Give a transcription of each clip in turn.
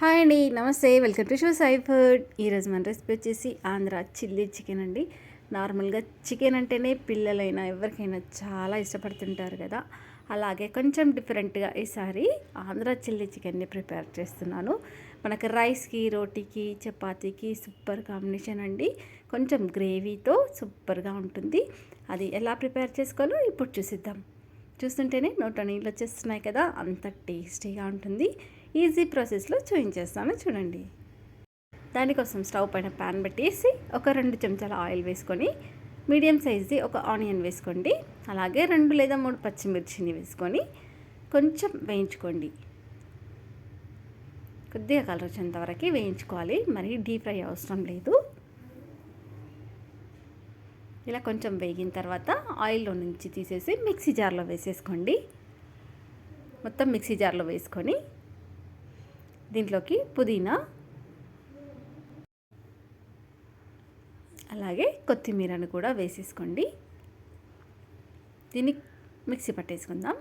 Hi అండి నమస్తే. Welcome to show Sai food. ఈరోజు మన రెసిపీ వచ్చేసి ఆంధ్ర చిల్లీ చికెన్ అండి. నార్మల్గా చికెన్ అంటేనే పిల్లలైనా ఎవరికైనా చాలా ఇష్టపడుతుంటారు కదా. అలాగే కొంచెం డిఫరెంట్గా ఈసారి ఆంధ్ర చిల్లీ చికెన్ని ప్రిపేర్ చేస్తున్నాను. మనకు రైస్కి రోటీకి చపాతీకి సూపర్ కాంబినేషన్ అండి. కొంచెం గ్రేవీతో సూపర్గా ఉంటుంది. అది ఎలా ప్రిపేర్ చేసుకోవాలో ఇప్పుడు చూసిద్దాం. చూస్తుంటేనే నోట నీళ్ళు వచ్చేస్తున్నాయి కదా అంత టేస్టీగా ఉంటుంది. ఈజీ ప్రాసెస్లో చూపించేస్తాను చూడండి. దానికోసం స్టవ్ పైన ప్యాన్ పెట్టేసి ఒక రెండు చెంచాల ఆయిల్ వేసుకొని మీడియం సైజ్ది ఒక ఆనియన్ వేసుకోండి. అలాగే రెండు లేదా మూడు పచ్చిమిర్చిని వేసుకొని కొంచెం వేయించుకోండి. కొద్దిగా కలర్ వచ్చేంత వరకు వేయించుకోవాలి. మరి డీప్ ఫ్రై అవసరం లేదు. ఇలా కొంచెం వేగిన తర్వాత ఆయిల్లో నుంచి తీసేసి మిక్సీ జార్లో వేసేసుకోండి. మొత్తం మిక్సీ జార్లో వేసుకొని దీంట్లోకి పుదీనా అలాగే కొత్తిమీరను కూడా వేసేసుకోండి. దీన్ని మిక్సీ పట్టేసుకుందాం.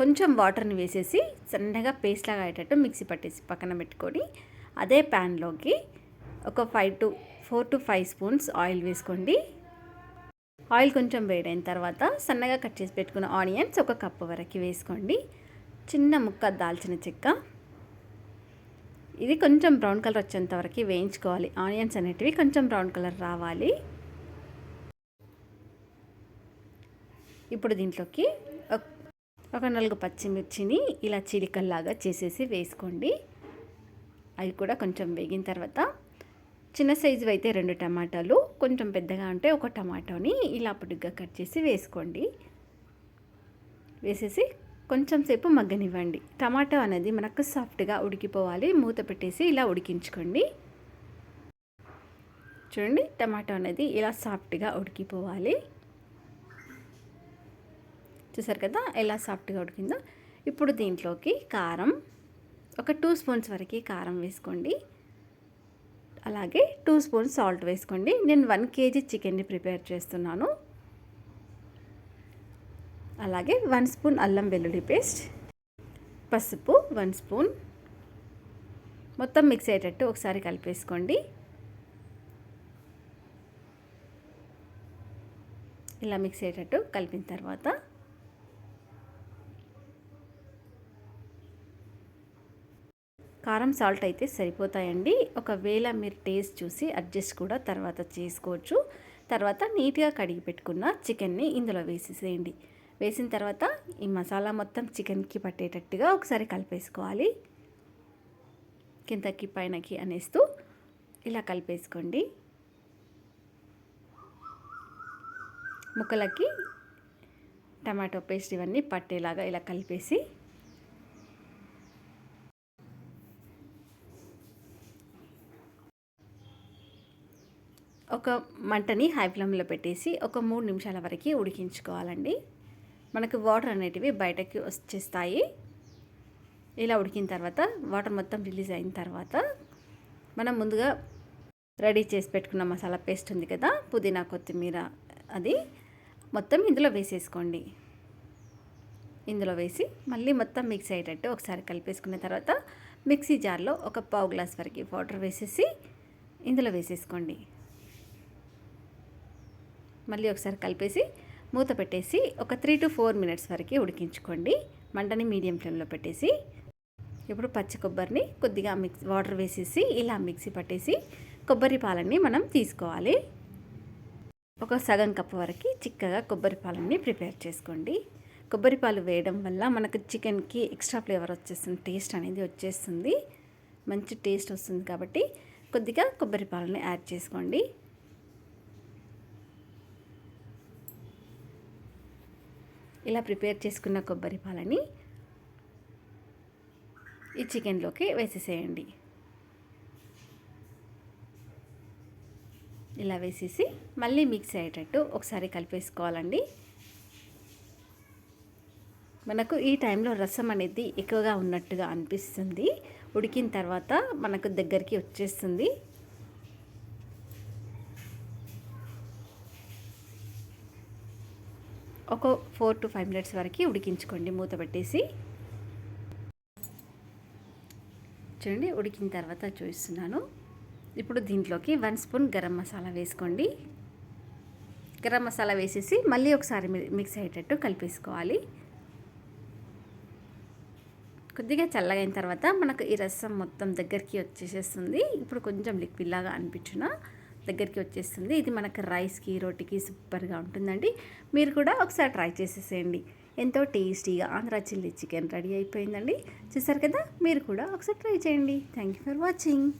కొంచెం వాటర్ని వేసేసి సన్నగా పేస్ట్ లాగా అయ్యేటట్టు మిక్సీ పట్టేసి పక్కన పెట్టుకొని అదే ప్యాన్లోకి ఒక five to four to five spoons oil వేసుకోండి. ఆయిల్ కొంచెం వేడైన తర్వాత సన్నగా కట్ చేసి పెట్టుకున్న ఆనియన్స్ ఒక కప్పు వరకు వేసుకోండి. చిన్న ముక్క దాల్చిన చెక్క. ఇది కొంచెం బ్రౌన్ కలర్ వచ్చేంత వరకు వేయించుకోవాలి. ఆనియన్స్ అనేటివి కొంచెం బ్రౌన్ కలర్ రావాలి. ఇప్పుడు దీంట్లోకి ఒక నాలుగు పచ్చిమిర్చిని ఇలా చిలికల్లాగా చేసేసి వేసుకోండి. అవి కూడా కొంచెం వేగిన తర్వాత చిన్న సైజు అయితే రెండు టమాటాలు కొంచెం పెద్దగా ఉంటే ఒక టమాటోని ఇలా పొడిగ్గా కట్ చేసి వేసుకోండి. వేసేసి కొంచెం సేపు మగ్గనివ్వండి. టమాటో అనేది మనకు సాఫ్ట్గా ఉడికిపోవాలి. మూత పెట్టేసి ఇలా ఉడికించుకోండి. చూడండి టమాటో అనేది ఇలా సాఫ్ట్గా ఉడికిపోవాలి. చూసారు కదా ఎలా సాఫ్ట్గా ఉడికిందో. ఇప్పుడు దీంట్లోకి కారం ఒక టూ స్పూన్స్ వరకు కారం వేసుకోండి. అలాగే టూ స్పూన్స్ సాల్ట్ వేసుకోండి. నేను వన్ కేజీ చికెన్ని ప్రిపేర్ చేస్తున్నాను. అలాగే వన్ స్పూన్ అల్లం వెల్లుల్లి పేస్ట్ పసుపు వన్ స్పూన్. మొత్తం మిక్స్ అయ్యేటట్టు ఒకసారి కలిపేసుకోండి. ఇలా మిక్స్ అయ్యేటట్టు కలిపిన తర్వాత కారం సాల్ట్ అయితే సరిపోతాయండి. ఒకవేళ మీరు టేస్ట్ చూసి అడ్జస్ట్ కూడా తర్వాత చేసుకోవచ్చు. తర్వాత నీట్గా కడిగి పెట్టుకున్న చికెన్ని ఇందులో వేసేసేయండి. వేసిన తర్వాత ఈ మసాలా మొత్తం చికెన్కి పట్టేటట్టుగా ఒకసారి కలిపేసుకోవాలి. కిందకి పైనకి అనేస్తూ ఇలా కలిపేసుకోండి. ముక్కలకి టమాటో పేస్ట్ ఇవన్నీ పట్టేలాగా ఇలా కలిపేసి ఒక మంటని హై ఫ్లేమ్లో పెట్టేసి ఒక మూడు నిమిషాల వరకు ఉడికించుకోవాలండి. మనకు వాటర్ అనేటివి బయటకి వచ్చేస్తాయి. ఇలా ఉడికిన తర్వాత వాటర్ మొత్తం రిలీజ్ అయిన తర్వాత మనం ముందుగా రెడీ చేసి పెట్టుకున్న మసాలా పేస్ట్ ఉంది కదా పుదీనా కొత్తిమీర అది మొత్తం ఇందులో వేసేసుకోండి. ఇందులో వేసి మళ్ళీ మొత్తం మిక్స్ అయ్యేటట్టు ఒకసారి కలిపేసుకున్న తర్వాత మిక్సీ జార్లో ఒక పావు గ్లాస్ వరకు వాటర్ వేసేసి ఇందులో వేసేసుకోండి. మళ్ళీ ఒకసారి కలిపేసి మూత పెట్టేసి ఒక త్రీ టు ఫోర్ మినిట్స్ వరకు ఉడికించుకోండి. మంటని మీడియం ఫ్లేమ్లో పెట్టేసి ఇప్పుడు పచ్చి కొబ్బరిని కొద్దిగా మిక్స్ వాటర్ వేసేసి ఇలా మిక్సీ పట్టేసి కొబ్బరి పాలని మనం తీసుకోవాలి. ఒక సగం కప్పు వరకు చిక్కగా కొబ్బరి పాలని ప్రిపేర్ చేసుకోండి. కొబ్బరి పాలు వేయడం వల్ల మనకు చికెన్కి ఎక్స్ట్రా ఫ్లేవర్ వచ్చేస్తుంది టేస్ట్ అనేది వచ్చేస్తుంది. మంచి టేస్ట్ వస్తుంది కాబట్టి కొద్దిగా కొబ్బరి పాలని యాడ్ చేసుకోండి. ఇలా ప్రిపేర్ చేసుకున్న కొబ్బరి పాలని ఈ చికెన్లోకి వేసేసేయండి. ఇలా వేసేసి మళ్ళీ మిక్స్ అయ్యేటట్టు ఒకసారి కలిపేసుకోవాలండి. మనకు ఈ టైంలో రసం అనేది ఎక్కువగా ఉన్నట్టుగా అనిపిస్తుంది. ఉడికిన తర్వాత మనకు దగ్గరికి వచ్చేస్తుంది. ఒక ఫోర్ టు ఫైవ్ మినిట్స్ వరకు ఉడికించుకోండి మూత పెట్టేసి. చూడండి ఉడికిన తర్వాత చూపిస్తున్నాను. ఇప్పుడు దీంట్లోకి వన్ స్పూన్ గరం మసాలా వేసుకోండి. గరం మసాలా వేసేసి మళ్ళీ ఒకసారి మిక్స్ అయ్యేటట్టు కలిపేసుకోవాలి. కొద్దిగా చల్లగైన తర్వాత మనకు ఈ రసం మొత్తం దగ్గరికి వచ్చేసేస్తుంది. ఇప్పుడు కొంచెం లిక్విడ్ లాగా అనిపించిన? దగ్గరికి వచ్చేస్తుంది. ఇది మనకు రైస్కి రోటీకి సూపర్గా ఉంటుందండి. మీరు కూడా ఒకసారి ట్రై చేసేసేయండి. ఎంతో టేస్టీగా ఆంధ్ర చిల్లీ చికెన్ రెడీ అయిపోయిందండి. చూసారు కదా? మీరు కూడా ఒకసారి ట్రై చేయండి. Thank you for watching.